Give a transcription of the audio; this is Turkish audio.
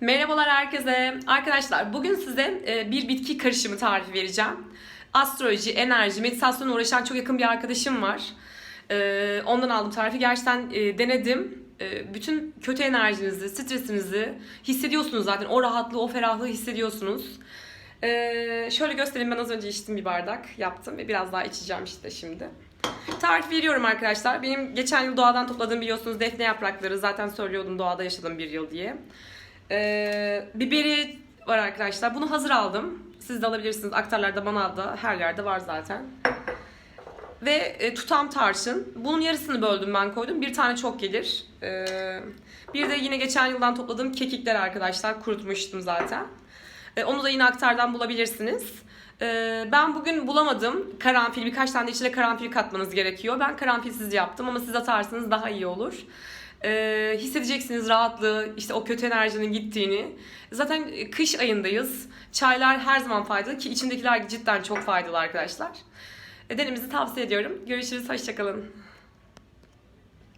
Merhabalar herkese. Arkadaşlar bugün size e, bir bitki karışımı tarifi vereceğim. Astroloji, enerji, meditasyonla uğraşan çok yakın bir arkadaşım var. E, Ondan aldım tarifi. Gerçekten e, denedim. Bütün kötü enerjinizi, stresinizi hissediyorsunuz zaten. O rahatlığı, o ferahlığı hissediyorsunuz. Şöyle göstereyim ben az önce içtim bir bardak yaptım ve biraz daha içeceğim işte şimdi. Tarif veriyorum arkadaşlar. Benim geçen yıl doğadan topladığım biliyorsunuz defne yaprakları. Zaten söylüyordum doğada yaşadım bir yıl diye. Ee, biberi var arkadaşlar. Bunu hazır aldım. Siz de alabilirsiniz. Aktarlarda, manavda her yerde var zaten. Ve e, tutam tarçın. Bunun yarısını böldüm ben koydum. Bir tane çok gelir. Ee, bir de yine geçen yıldan topladığım kekikler arkadaşlar. Kurutmuştum zaten. Ee, onu da yine aktardan bulabilirsiniz. Ee, ben bugün bulamadım. Karanfil, birkaç tane içine karanfil katmanız gerekiyor. Ben karanfilsiz yaptım ama siz atarsanız daha iyi olur. Ee, hissedeceksiniz rahatlığı, işte o kötü enerjinin gittiğini. Zaten kış ayındayız. Çaylar her zaman faydalı ki içindekiler cidden çok faydalı arkadaşlar. E, Denemenizi tavsiye ediyorum. Görüşürüz, hoşçakalın.